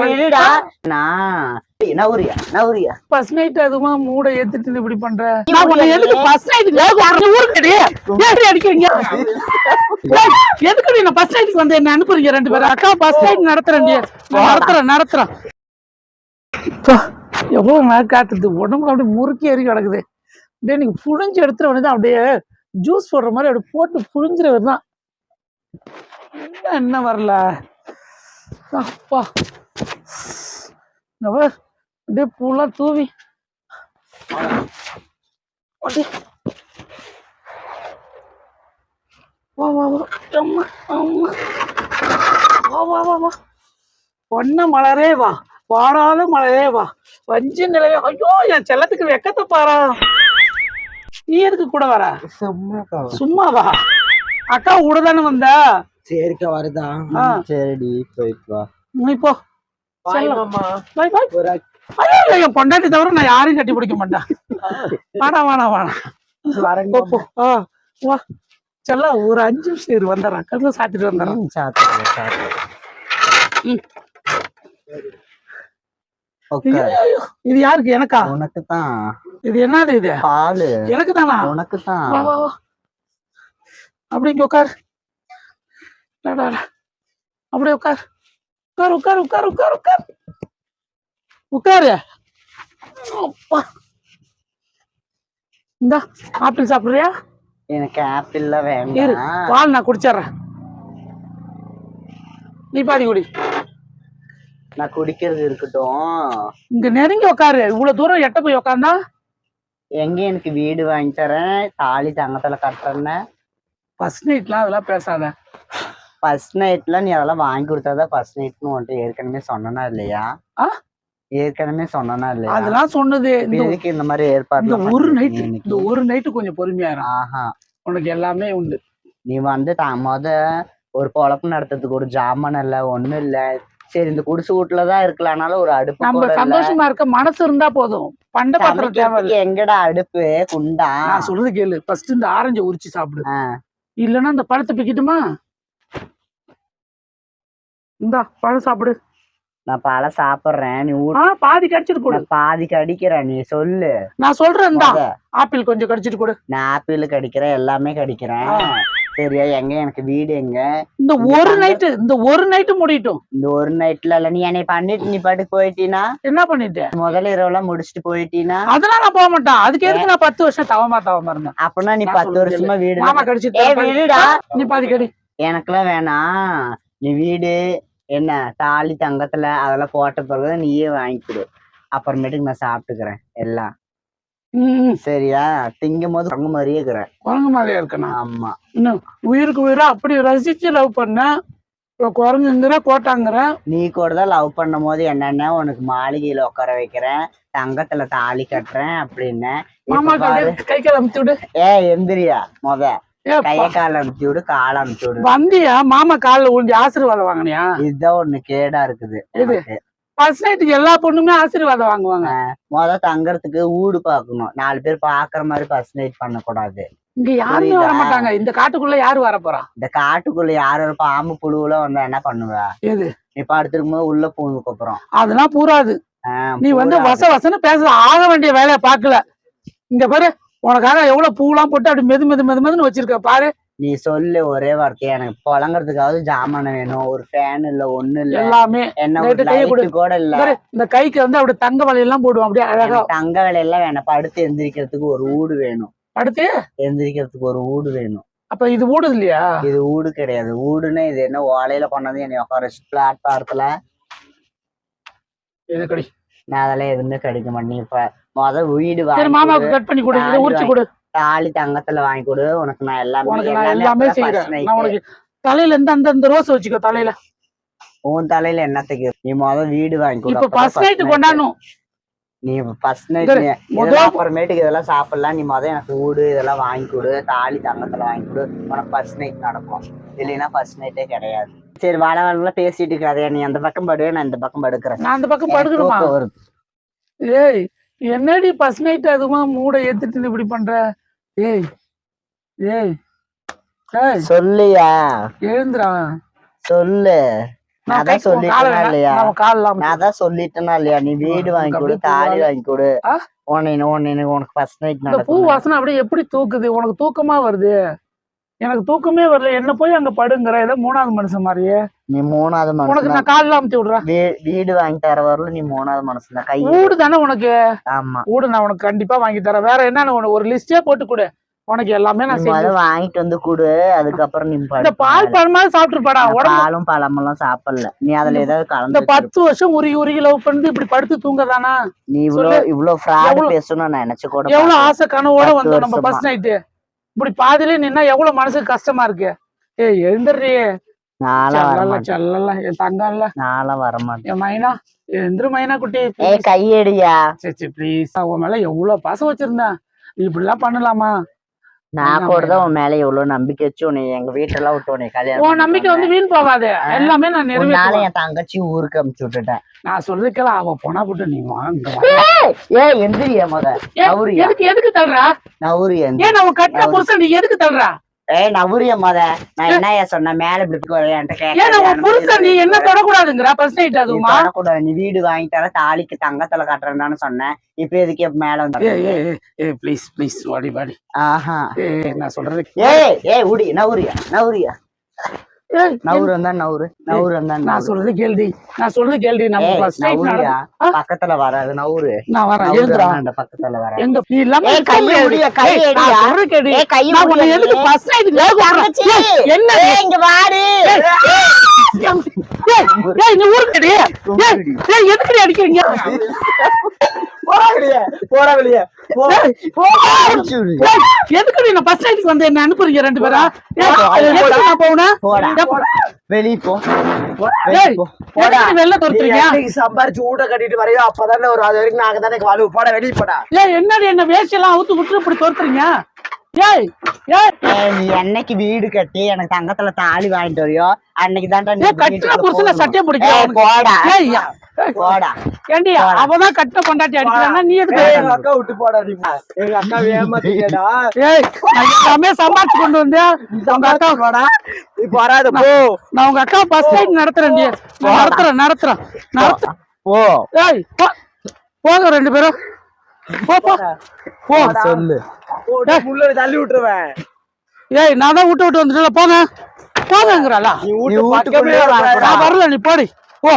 விடுடா. நான் first night அதுமா மூட ஏத்துட்டு இப்படி பண்ற? நான் உன்னை எதுக்கு ஃபர்ஸ்ட் நைட் ஊருக்கு ஏன் அடிக்கிறீங்க? எதுக்கு நீ ஃபர்ஸ்ட் நைட்டுக்கு வந்து என்ன அனுப்புறீங்க ரெண்டு பேரும்? அக்கா ஃபர்ஸ்ட் நைட் நடத்துறேன் நடத்துறேன். நடத்துறேன் எவ்வளவு நேரம் காத்துது உடம்புல அப்படியே முறுக்கி ஏறி கிடக்குது. அப்படியே நீங்க புழிஞ்சு எடுத்துற வேண்டியதான் அப்படியே ஜூஸ் போடுற மாதிரி அப்படியே போட்டு புழிஞ்சிட தான் என்ன என்ன வரல? அப்பா பாரு, அப்படியே பூலாம் தூவி. பொன்ன மலரே வா. வாடாத மலரே வா. வஞ்சி நிலையே. ஐயோ என் செல்லத்துக்கு வெக்கத்தை பாரா. நீ எதுக்கு கூட வர? சும்மா வா. அக்கா கூட தானே வந்த? சரிக்கா வருதா? ஆ. சரிடி போயிட்டு வா. நீ போ. என் பொண்டாட்டி தவிர நான் யாரையும் கட்டி பிடிக்க மாட்டேன். வாடா வாடா வாடா. வா. செல்லம் ஒரு அஞ்சு நிமிஷம் இரு வந்துடுறேன். கதவு சாத்திட்டு வந்துடுறேன். இது யாருக்கு? எனக்கா? உனக்கு தான் இது என்னது இது? பாலு. எனக்கு தானா உனக்கு தான் அப்படி இங்க உட்கார். அப்படியே உட்கார் உட்கார் உட்கார் உட்கார் உட்கார் உட்கார். உட்காரு. அப்பா. இந்தா ஆப்பிள் சாப்பிடுறியா? எனக்கு ஆப்பிள்ல இரு வேண்டாம். பால் நான் குடிச்சிடுறேன். நீ பாதி குடி. நான் குடிக்கிறது இருக்கட்டும். இங்க நெருங்கி உட்காரு. இவ்வளவு தூரம் எட்ட போய் உட்காந்தா? எங்க எனக்கு வீடு வாங்கி தரேன்? தாலி தங்கத்துல கட்டுறேன்னு. ஃபர்ஸ்ட் நைட்லாம் அதெல்லாம் பேசாத. ஃபர்ஸ்ட் நைட்ல நீ அதெல்லாம் வாங்கி கொடுத்தாதான் ஃபர்ஸ்ட் நைட்னு உன்ட்டு ஏற்கனவே சொன்னனா இல்லையா? ஏற்கனவே சொன்னனா இல்லையா? அதெல்லாம் சொன்னது. இப்ப இந்த இந்த மாதிரி இந்த ஏற்பாடு ஒரு நைட்டு இந்த ஒரு நைட்டு கொஞ்சம் பொறுமையா. ஆஹா. உனக்கு எல்லாமே உண்டு. நீ வந்து மொத ஒரு பொழப்பு நடத்துறதுக்கு ஒரு ஜாமான் இல்ல ஒண்ணும் இல்ல. சரி இந்த குடிசை வீட்டுல தான் இருக்கலாம்னாலும் ஒரு அடுப்பு நம்ம. சந்தோஷமா இருக்க மனசு இருந்தா போதும். பண்ட பாத்திரம் எங்கடா அடுப்பு? குண்டா? நான் சொல்றது கேளு. ஃபர்ஸ்ட் இந்த ஆரஞ்சை உரிச்சு சாப்பிடு. இல்லைன்னா இந்த பழத்தை பிக்கட்டுமா? இந்தா பழம் சாப்பிடு. நான் பழம் சாப்பிடுறேன் நீ ஆ பாதி கடிச்சிட்டு கொடு. பாதி கடிக்கிறேன் நீ சொல்லு. நான் சொல்றேன் இந்தா. ஆப்பிள் கொஞ்சம் கடிச்சிட்டு கொடு. நான் ஆப்பிள் கடிக்கிறேன் எல்லாமே கடிக்கிறேன். சரியா எங்க எனக்கு வீடு எங்க? இந்த ஒரு நைட்டு இந்த ஒரு நைட்டு முடியட்டும். இந்த ஒரு நைட்ல இல்ல நீ என்னை பண்ணிட்டு நீ பாட்டுக்கு போயிட்டீனா? என்ன பண்ணிட்டு? முதல் இரவுலாம் முடிச்சுட்டு போயிட்டீனா? அதெல்லாம் நான் போக மாட்டேன். அதுக்கு எதுக்கு நான் பத்து வருஷம் தவமா தவமா இருந்தேன். அப்படின்னா நீ பத்து வருஷமா வீடு கடிச்சிட்டு. நீ பாதி கடி. எனக்கெல்லாம் வேணாம். நீ வீடு என்ன தாலி தங்கத்துல அதெல்லாம் போட்ட பிறகு நீயே வாங்கி கொடு அப்புறமேட்டுக்கு நான் சாப்பிட்டுக்கிறேன் எல்லாம். சரியா? திங்கும் போது தங்க மாதிரியே இருக்கிறேன் குரங்கு மாதிரியா இருக்கணும். ஆமா. இன்னும் உயிருக்கு உயிரா? அப்படி ரசிச்சு லவ் பண்ண? குரங்குங்கிற கோட்டாங்கிற? நீ கூட தான் லவ் பண்ணும் போது என்னென்ன? உனக்கு மாளிகையில உட்கார வைக்கிறேன். தங்கத்துல தாலி கட்டுறேன் அப்படின்னு. கை அமுத்தி விடு. ஏ எந்திரியா முத. கைய கால அமுத்தி விடு கால அமுத்தி விடு. வந்தியா? மாமா காலில் உழுந்து ஆசீர்வாதம் வாங்கினியா? இதுதான் ஒண்ணு கேடா இருக்குது. ஃபர்ஸ்ட் நைட்டுக்கு எல்லா பொண்ணுமே ஆசீர்வாதம் வாங்குவாங்க. முத தங்கறதுக்கு ஊடு பாக்கணும் நாலு பேர் பாக்குற மாதிரி ஃபர்ஸ்ட் நைட் பண்ணக்கூடாது. இங்க யாருமே வர? மாட்டாங்க இந்த காட்டுக்குள்ள யாரு வர போறா? இந்த காட்டுக்குள்ள யார் ஒரு பாம்பு புழுவுல வந்தா என்ன பண்ணுவ? எது? நீ படுத்திருக்கும் போது உள்ள பூந்துக்கு அப்புறம் அதெல்லாம் பூராது. நீ வந்து வச வசன்னு பேச ஆக வேண்டிய வேலையை பார்க்கல. இங்க பாரு. உனக்காக எவ்வளவு பூலாம் போட்டு அப்படி மெது மெது மெது மெதுன்னு வச்சிருக்க பாரு. நீ சொல்லு ஒரே வார்த்தை எனக்கு புழங்குறதுக்காவது ஜாமான் வேணும். ஒரு ஃபேன் இல்ல ஒண்ணு இல்ல. எல்லாமே என்ன கொடு. இல்ல. இந்த கைக்கு வந்து அப்படி தங்க வலையெல்லாம் போடுவோம் அப்படியே அழகா. தங்க வேலையெல்லாம் வேணாம். படுத்து எந்திரிக்கிறதுக்கு ஒரு ஊடு வேணும். அடுத்து? எந்திரிக்கிறதுக்கு ஒரு ஊடு வேணும். அப்ப இது ஓடுது இல்லையா? இது ஊடு கிடையாது. ஊடுன்னு இது என்ன ஓலையில கொண்டாந்து என்னை உட்கார வச்சு பிளாட்பாரத்துல இது கடி நான் அதெல்லாம் எதுவுமே கிடைக்க மாட்டேன். இப்ப முத வீடு சரி மாமாவுக்கு கொடு, பண்ணி கொடு உரிச்சு கொடு. தாலி தங்கத்துல வாங்கி கொடு. உனக்கு நான் எல்லாமே உனக்கு நான் எல்லாமே செய்யறேன். நான் உனக்கு தலையில இருந்து அந்த அந்த ரோஸ் வச்சுக்கோ தலையில. உன் தலையில என்னத்துக்கு? நீ முத வீடு வாங்கி கொடு இப்ப ஃபர்ஸ்ட் நைட். கொண்டாடணும். நீ ஃபர்ஸ்ட் நைட் முதல் அப்புறமேட்டுக்கு இதெல்லாம் சாப்பிடலாம். நீ முத எனக்கு வீடு இதெல்லாம் வாங்கி கொடு தாலி தங்கத்துல வாங்கி கொடு. உனக்கு ஃபர்ஸ்ட் நைட் நடக்கும். இல்லைன்னா ஃபர்ஸ்ட் நைட்டே கிடையாது. சரி வள வள பேசிட்டு இருக்காதே. நீ அந்த பக்கம் படு நான் இந்த பக்கம் படுக்கிறேன். நான் அந்த பக்கம் வருது. ஏய் என்னடி ஃபர்ஸ்ட் நைட் அதுமா மூட ஏத்துட்டு இப்படி பண்ற? ஏய் ஏய் ஏய் சொல்லுயா? எழுந்துடா சொல்லு. நான் தான் சொல்லிட்டேனா இல்லையா? நான் தான் சொல்லிட்டேனா இல்லையா? நீ வீடு வாங்கி கொடு தாலி வாங்கி கொடு? உன்னை உன்னை உனக்கு ஃபர்ஸ்ட் நைட் பூ வாசனை அப்படியே எப்படி தூக்குது? உனக்கு தூக்கமா வருது. எனக்கு தூக்கமே வரல. என்ன போய் அங்க படுங்கிற. ஏதோ மூணாவது மனுஷன் மாதிரியே. நீ மூணாவது உனக்கு மனுஷன் நான் கால் அமுத்தி விடுறேன். வீடு வாங்கி தர வரல நீ மூணாவது மனுஷன்? தான் கை வீடு தானே உனக்கு? ஆமா. வீடு நான் உனக்கு கண்டிப்பா வாங்கி தரேன். வேற என்ன உனக்கு? ஒரு லிஸ்டே போட்டு கொடு. உனக்கு எல்லாமே நான் செஞ்சு வாங்கிட்டு வந்து கொடு. அதுக்கப்புறம் நீ இந்த. பால் பழமாவது சாப்பிட்டுருப்பாடா. பாலும் பழமெல்லாம் சாப்பிடல. நீ அதுல ஏதாவது இந்த கலந்து பத்து வருஷம் உருகி உருகி லவ் பண்ணி இப்படி படுத்து தூங்கதானா நீ ஃப்ராட் எவ்வளவு- பேசணும் நான் நினைச்சு கூட எவ்வளவு. ஆசை கனவோட வந்தோம் நம்ம. ஃபர்ஸ்ட் நைட்டு இப்படி பாதியிலே நின்னா எவ்வளவு மனசுக்கு கஷ்டமா இருக்கு? ஏய் எழுந்துடுறி நான்லாம் செல்லல வரமாட்டேன் செல்லல என் தங்கல்ல நான்லாம் வரமாட்டேன் என் மைனா எந்திரு மைனா குட்டி கையடியா சரி ப்ளீஸ் உன் மேல எவ்வளவு பாசம் வச்சிருந்தேன். நீ இப்படிலாம் பண்ணலாமா? நான் கூட தான் உன் மேல எவ்வளவு நம்பிக்கை வச்சு உன்னை எங்க வீட்டுல விட்டு உன்னை கல்யாணம் உன் நம்பிக்கை வந்து வீண் போகாது. எல்லாமே நான் நிறைவேற்றுவேன். என் தங்கச்சி ஊருக்கு அமுச்சு விட்டுட்டேன். நான் சொல்றதுக்கெல்லாம் அவ போனா போட்டு நீ வாங்க ஏய் எந்திரியா முத? நவுரியா? எதுக்கு எதுக்கு தள்ளுறா? நவுரியா ஏன் நான் கட்டின புருஷன் நீ எதுக்கு தள்ளுறா? ஏய் நவுரியா முத. நான் என்ன ஏன் சொன்னேன்? மேல இப்படி வரையான்ட்டு புருஷன் நீ என்ன தொடக்கூடாதுங்கிறா? ஃபர்ஸ்ட் நைட் அதுவுமா? தொடக்கூடாது. நீ வீடு வாங்கி தர தாலிக்கு தங்கத்துல கட்டுறேன்னு சொன்னேன். இப்ப எதுக்கு மேல வந்து? ஏய் ப்ளீஸ் ப்ளீஸ் வாடி வாடி. ஆஹா. நான் சொல்றது ஏய் ஏய் உடி நவுரியா நவுரியா ஏய் நவுரு நான் சொல்றது கேள்வி நான் சொல்றது கேள்வி? பக்கத்துல வராது நவுரு நான் வரேன். பக்கத்துல வர எங்க நீ இல்லாம நான் எடியா. சொல்றது கேளு. ஏய் கையை நான் உன்னை எதுக்கு? ஃபர்ஸ்ட். என்ன இங்க வாடி. ஏய், நீ ஊருக்கடி ஏய் ஏய் எதுக்கு அடிக்கிறீங்க? போடா வெளியே போடா வெளியே. எதுக்கு நீ ஃபர்ஸ்ட் நைட்டுக்கு வந்து என்ன அனுப்புறீங்க ரெண்டு பேரா? போடா. வெளிய போ. வெளில துரத்துறீங்க? சம்பாரிச்சு ஊட்ட கட்டிட்டு வரையோ அப்பதானே ஒரு அது வரைக்கும் நாங்க தானே வாழ்வு. போட வெளியே போடா. ஏய் என்னடி என்ன வேஷம் அவுத்து விட்டு இப்படி துரத்துறீங்க? நீ என்னைக்கு வீடு கட்டி எனக்கு தங்கத்துல தாலி வாங்கிட்டு வரியோ? அன்னைக்கு தான்டா நீ ஏய், கட்டின புருஷனை. சட்டையை பிடிக்க ஏய், அவனுக்கு. போடா. போடா. ஏண்டி அவதான் கட்டின பொண்டாட்டி அடிக்கிறானா நீ எதுக்கு ஏய், எங்க அக்கா விட்டு போடா நீ. எங்க அக்கா ஏமாத்திட்டா ஏய் நான் எல்லாமே கொண்டு வந்தேன். உங்க அக்கா போடா. இப்ப வராது போ. நான் உங்க அக்கா பஸ் ரைட் நடத்துறேன் நடத்துறேன் நடத்துறேன் நடத்துறேன். போ. ஏய். போங்க ரெண்டு பேரும். போ சொல்லு. தள்ளி விட்டுருவேன். ஏய் நான் தான் விட்டு விட்டு வந்துட்டல போங்க. போங்கங்கிறாளா? நீ வரல நீ போடி. போ.